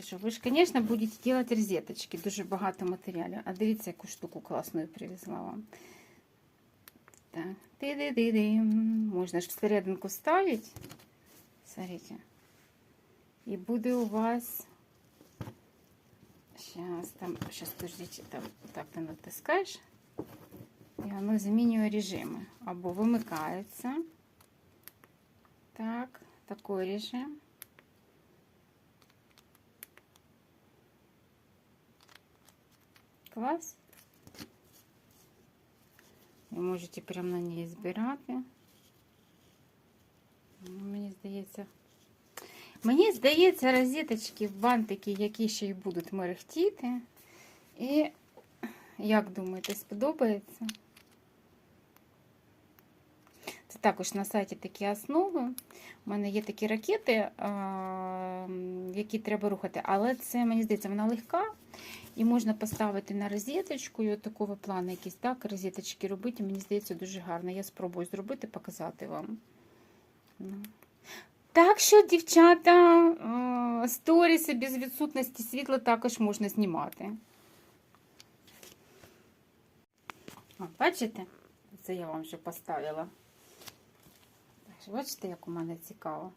Ти що, ви ж, звісно, будете робити розеточки, дуже багато матеріалів. А дивіться, яку штуку класну привезла вам. Так, ти-ди-ди-дим. Можна ж всерединку ставити. Смотрите. І буде у вас. Сейчас там, сейчас подождите, там так ти натискаєш. І воно змінює режими. Або вимикається. Так, такой режим. Клас. Ви можете прямо на ній збирати. Ну, Мені здається. Мені здається, розеточки, бантики, які ще й будуть мерехтіти. І як думаєте, сподобається? Це також на сайті такі основи. У мене є такі ракети, які треба рухати, але це, мені здається, вона легка. І можна поставити на розеточку, і от такого плану якісь так, розеточки робити. Мені здається, дуже гарно. Я спробую зробити, показати вам. Ну. Так що, дівчата, е, сторіси без відсутності світла також можна знімати. О, бачите? Це я вам вже поставила. Бачите, як у мене цікаво.